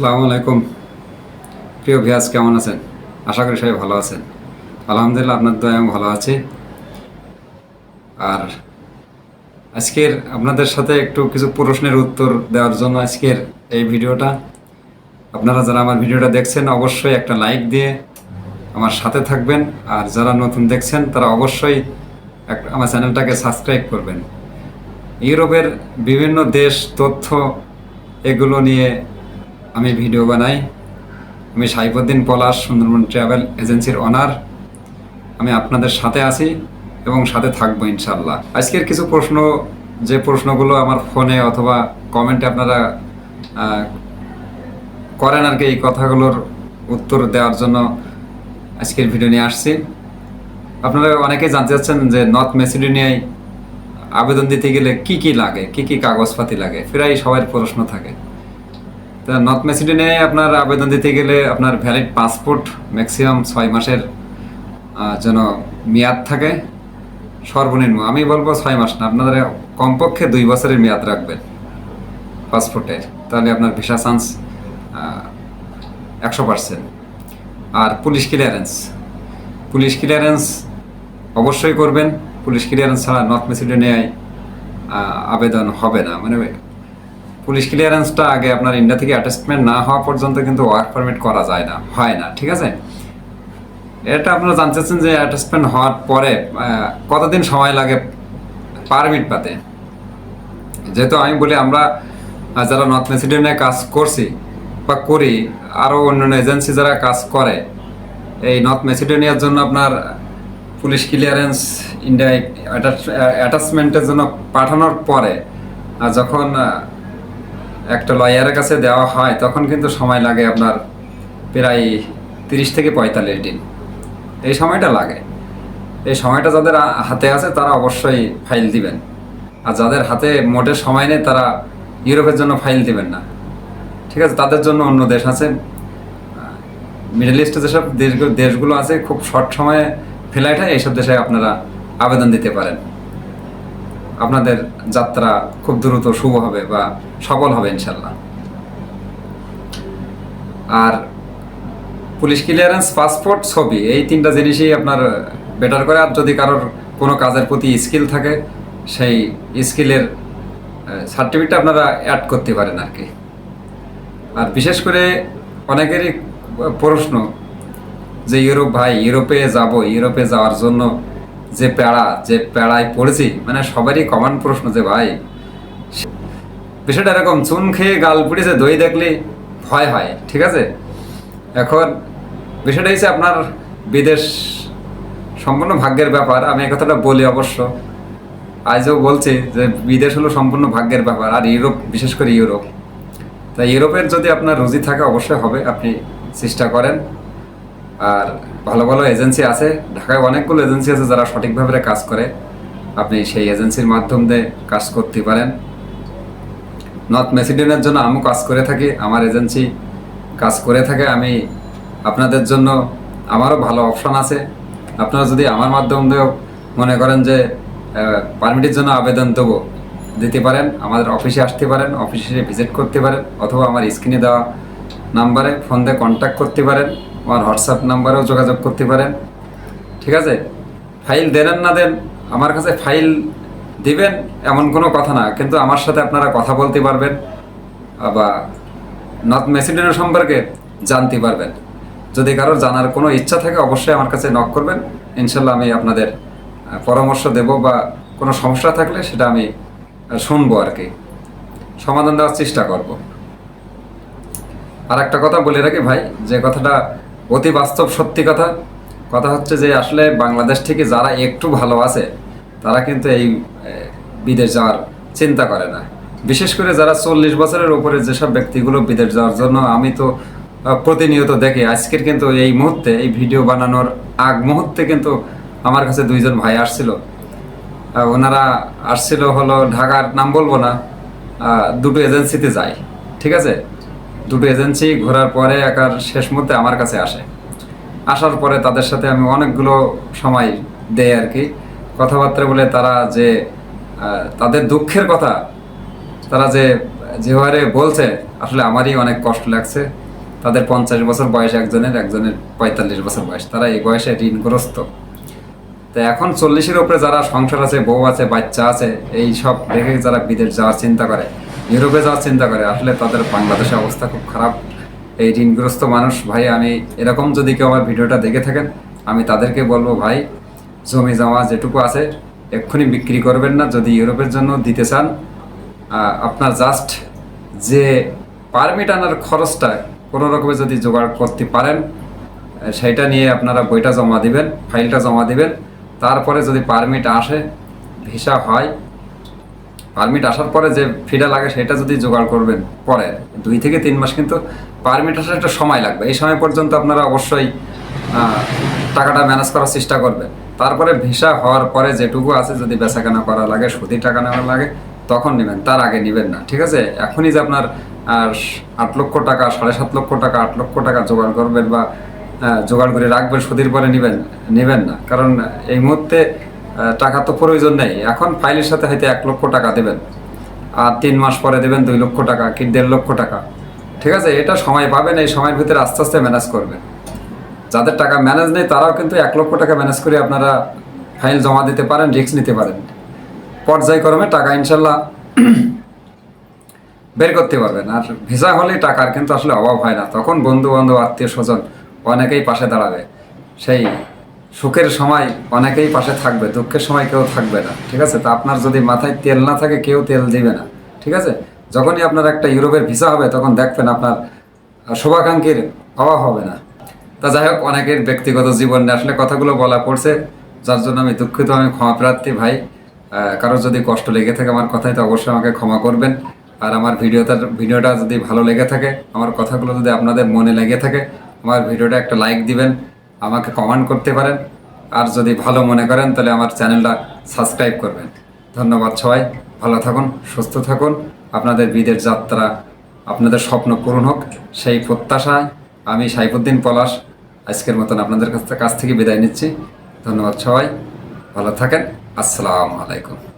আসসালামু আলাইকুম। প্রিয় ভিয়াজ কেমন আছেন? আশা করি সবাই ভালো আছেন। আলহামদুলিল্লাহ, আপনার দয়া আমি ভালো আছি। আর আজকের আপনাদের সাথে একটু কিছু প্রশ্নের উত্তর দেওয়ার জন্য আজকের এই ভিডিওটা। আপনারা যারা আমার ভিডিওটা দেখছেন, অবশ্যই একটা লাইক দিয়ে আমার সাথে থাকবেন। আর যারা নতুন দেখছেন, তারা অবশ্যই আমার চ্যানেলটাকে সাবস্ক্রাইব করবেন। ইউরোপের বিভিন্ন দেশ তথ্য এগুলো নিয়ে আমি ভিডিও বানাই। আমি সাইফুদ্দিন পলাশ, সুন্দরবন ট্রাভেল এজেন্সির অনার আমি আপনাদের সাথে আছি এবং সাথে থাকব ইনশাল্লাহ আজকের কিছু প্রশ্ন, যে প্রশ্নগুলো আমার ফোনে অথবা কমেন্টে আপনারা করেন আর কি এই কথাগুলোর উত্তর দেওয়ার জন্য আজকের ভিডিও নিয়ে আসছি। আপনারা অনেকেই জানতে চাচ্ছেন যে নর্থ মেসিডোনিয়ায় আবেদন দিতে গেলে কি কি লাগে, কি কি কাগজপাতি লাগে? প্রায় সবার প্রশ্ন থাকে। তা নর্থ মেসিডোনিয়ায় আপনার আবেদন দিতে গেলে আপনার ভ্যালিড পাসপোর্ট ম্যাক্সিমাম ছয় মাসের যেন মেয়াদ থাকে। সর্বনিম্ন, আমি বলব ছয় মাস না আপনারা কমপক্ষে দুই বছরের মেয়াদ রাখবেন পাসপোর্টের তাহলে আপনার ভিসা চান্স একশো পার্সেন্ট আর পুলিশ ক্লিয়ারেন্স পুলিশ ক্লিয়ারেন্স অবশ্যই করবেন। পুলিশ ক্লিয়ারেন্স ছাড়া নর্থ মেসিডোনিয়ায় আবেদন হবে না। মানে পুলিশ ক্লিয়ারেন্সটা আগে আপনার ইন্ডিয়া থেকে অ্যাটাচমেন্ট না হওয়া পর্যন্ত কিন্তু ওয়ার্ক পারমিট করা যায় না, হয় না, ঠিক আছে? এটা আপনারা জানতে চাচ্ছেন যে অ্যাটাচমেন্ট হওয়ার পরে কতদিন সময় লাগে পারমিট পাতে? যেহেতু আমি বলি আমরা যারা নর্থ মেসিডোনিয়ায় কাজ করছি বা করি আরও অন্যান্য এজেন্সি যারা কাজ করে, এই নর্থ মেসিডোনিয়ার জন্য আপনার পুলিশ ক্লিয়ারেন্স ইন্ডিয়ায় অ্যাটাচমেন্টের জন্য পাঠানোর পরে যখন একটা লয়ারের কাছে দেওয়া হয়, তখন কিন্তু সময় লাগে আপনার প্রায় তিরিশ থেকে পঁয়তাল্লিশ দিন। এই সময়টা লাগে। এই সময়টা যাদের হাতে আছে তারা অবশ্যই ফাইল দিবেন। আর যাদের হাতে মোটে সময় নেই তারা ইউরোপের জন্য ফাইল দিবেন না। ঠিক আছে, তাদের জন্য অন্য দেশ আছে। মিডল ইস্টে যেসব দেশগুলো দেশগুলো আছে, খুব শর্ট সময়ে ফ্লাইট হয়, এইসব দেশে আপনারা আবেদন দিতে পারেন। আপনাদের যাত্রা খুব দ্রুত শুভ হবে বা সফল হবে ইনশাল্লাহ আর পুলিশ ক্লিয়ারেন্স পাসপোর্ট ছবি, এই তিনটা জিনিসই আপনার বেটার করে। আর যদি কারোর কোনো কাজের প্রতি স্কিল থাকে, সেই স্কিলের সার্টিফিকেট আপনারা অ্যাড করতে পারেন আর কি। আর বিশেষ করে অনেকেরই প্রশ্ন যে, ইউরোপ ভাই, ইউরোপে যাব, ইউরোপে যাওয়ার জন্য যে প্যাড়া যে প্যাড়ায় পড়েছি মানে সবারই কমন প্রশ্ন যে ভাই, বিষয়টা এরকম, চুন খেয়ে গাল পুড়েছে দই দেখলে, ভয় হয়, ঠিক আছে? এখন বিষয়টা হচ্ছে আপনার বিদেশ সম্পূর্ণ ভাগ্যের ব্যাপার, আমি কথাটা বলি অবশ্য। আজও বলছি যে বিদেশ হলো সম্পূর্ণ ভাগ্যের ব্যাপার, আর ইউরোপ, বিশেষ করে ইউরোপ। তাই ইউরোপের যদি আপনার রুজি থাকে, অবশ্যই হবে, আপনি চেষ্টা করেন। আর ভালো ভালো এজেন্সি আছে। ঢাকায় অনেকগুলো এজেন্সি আছে যারা সঠিকভাবে কাজ করে। আপনি সেই এজেন্সির মাধ্যম দিয়ে কাজ করতে পারেন। নর্থ মেসিডোনিয়ার জন্য আমিও কাজ করে থাকি। আমার এজেন্সি কাজ করে থাকে। আমি আপনাদের জন্য আমারও ভালো অপশন আছে। আপনারা যদি আমার মাধ্যম দিয়েও মনে করেন যে পারমিটের জন্য আবেদন দেবো, দিতে পারেন। আমাদের অফিসে আসতে পারেন অফিসে ভিজিট করতে পারেন, অথবা আমার স্ক্রিনে দেওয়া নাম্বারে ফোন দিয়ে কন্ট্যাক্ট করতে পারেন। আমার হোয়াটসঅ্যাপ নাম্বারেও যোগাযোগ করতে পারেন। ঠিক আছে? ফাইল দেন না দেন, আমার কাছে ফাইল দিবেন এমন কোনো কথা না, কিন্তু আমার সাথে আপনারা কথা বলতে পারবেন বা নর্থ মেসিডোনিয়া সম্পর্কে জানতে পারবেন। যদি কারোর জানার কোনো ইচ্ছা থাকে, অবশ্যই আমার কাছে নক করবেন। ইনশাল্লাহ আমি আপনাদের পরামর্শ দেব বা কোনো সমস্যা থাকলে সেটা আমি শুনব আর কি। সমাধান দেওয়ার চেষ্টা করব। আর একটা কথা বলে রাখি ভাই, যে কথাটা অতি বাস্তব সত্যি কথা। কথা হচ্ছে যে আসলে বাংলাদেশ থেকে যারা একটু ভালো আছে, তারা কিন্তু এই বিদেশ যাওয়ার চিন্তা করে না। বিশেষ করে যারা চল্লিশ বছরের উপরে যেসব ব্যক্তিগুলো বিদেশ যাওয়ার জন্য আমি তো প্রতিনিয়ত দেখি, আজকের কিন্তু এই মুহূর্তে, এই ভিডিও বানানোর আগ মুহূর্তে কিন্তু আমার কাছে দুইজন ভাই আসছিল। ওনারা আসছিল হলো ঢাকার, নাম বলব না দুটো এজেন্সিতে যায়, ঠিক আছে? দুটো এজেন্সি ঘোরার পরে একার শেষ মুহূর্তে আমার কাছে আসে। আসার পরে তাদের সাথে আমি অনেকগুলো সময় দেয় আর কি। কথাবার্তা বলে তারা যে তাদের দুঃখের কথা, তারা যে, যেভাবে বলছে, আসলে আমারই অনেক কষ্ট লাগছে। তাদের পঞ্চাশ বছর বয়স একজনের একজনের পঁয়তাল্লিশ বছর বয়স। তারা এই বয়সে ঋণগ্রস্ত। তো এখন চল্লিশের উপরে যারা সংসার আছে, বউ আছে, বাচ্চা আছে, এই সব দেখে যারা বিদেশ যাওয়ার চিন্তা করে ইউরোপে যাওয়ার চিন্তা করে। আসলে তাদের বাংলাদেশের অবস্থা খুব খারাপ। এই ঋণগ্রস্ত মানুষ, ভাই, আমি এরকম যদি কেউ আমার ভিডিওটা দেখে থাকেন, আমি তাদেরকে বলব, ভাই, জমি জমা যেটুকু আছে, এক্ষুনি বিক্রি করবেন না। যদি ইউরোপের জন্য দিতে চান আপনার জাস্ট যে পারমিট আনার খরচটা কোনো রকমে যদি জোগাড় করতে পারেন, সেইটা নিয়ে আপনারা বইটা জমা দিবেন ফাইলটা জমা দিবেন। তারপরে যদি পারমিট আসে ভিসা হয় পারমিট আসার পরে যে ফিটা লাগে সেটা যদি জোগাড় করবেন পরে, দুই থেকে তিন মাস কিন্তু পারমিট আসার একটা সময় লাগবে। এই সময় পর্যন্ত আপনারা অবশ্যই টাকাটা ম্যানেজ করার চেষ্টা করবেন। তারপরে ভিসা হওয়ার পরে যেটুকু আছে যদি বেচাকেনা করা লাগে, সুদি টাকা নেওয়া লাগে, তখন নেবেন, তার আগে নেবেন না, ঠিক আছে? এখনই যে আপনার আট লক্ষ টাকা, সাড়ে সাত লক্ষ টাকা, আট লক্ষ টাকা জোগাড় করবেন বা জোগাড় করে রাখবেন, সুদির পরে নেবেন নেবেন না। কারণ এই মুহূর্তে টাকা তো প্রয়োজন নেই। এখন ফাইলের সাথে হয়তো এক লক্ষ টাকা দেবেন। আর তিন মাস পরে দেবেন দুই লক্ষ টাকা কি দেড় লক্ষ টাকা। ঠিক আছে, এটা সময় পাবেন, এই সময়ের ভিতরে আস্তে আস্তে ম্যানেজ করবেন। যাদের টাকা ম্যানেজ নেই, তারাও কিন্তু এক লক্ষ টাকা ম্যানেজ করে আপনারা ফাইল জমা দিতে পারেন রিস্ক নিতে পারেন। পর্যায়ক্রমে টাকা ইনশাল্লাহ বের করতে পারবেন। আর ভিসা হলেই টাকার কিন্তু আসলে অভাব হয় না। তখন বন্ধু বান্ধব আত্মীয় স্বজন অনেকেই পাশে দাঁড়াবে। সেই সুখের সময় অনেকেই পাশে থাকবে, দুঃখের সময় কেউ থাকবে না, ঠিক আছে? তা আপনার যদি মাথায় তেল না থাকে, কেউ তেল দিবে না, ঠিক আছে? যখনই আপনার একটা ইউরোপের ভিসা হবে, তখন দেখবেন আপনার শুভাকাঙ্ক্ষীর অভাব হবে না। তা যাই হোক, অনেকের ব্যক্তিগত জীবনে আসলে কথাগুলো বলা পড়ছে, যার জন্য আমি দুঃখিত, আমি ক্ষমা প্রার্থী ভাই কারোর যদি কষ্ট লেগে থাকে আমার কথাই তো অবশ্যই আমাকে ক্ষমা করবেন। আর আমার ভিডিওটা ভিডিওটা যদি ভালো লেগে থাকে, আমার কথাগুলো যদি আপনাদের মনে লেগে থাকে, আমার ভিডিওটা একটা লাইক দিবেন আমাকে কমেন্ট করতে পারেন। আর যদি ভালো মনে করেন, তাহলে আমার চ্যানেলটা সাবস্ক্রাইব করবেন। ধন্যবাদ সবাই, ভালো থাকুন, সুস্থ থাকুন। আপনাদের বিদের যাত্রা, আপনাদের স্বপ্ন পূরণ হোক, সেই প্রত্যাশায় আমি সাইফুদ্দিন পলাশ আজকের মতন আপনাদের কাছ থেকে বিদায় নিচ্ছি। ধন্যবাদ সবাই, ভালো থাকেন। আসসালামু আলাইকুম।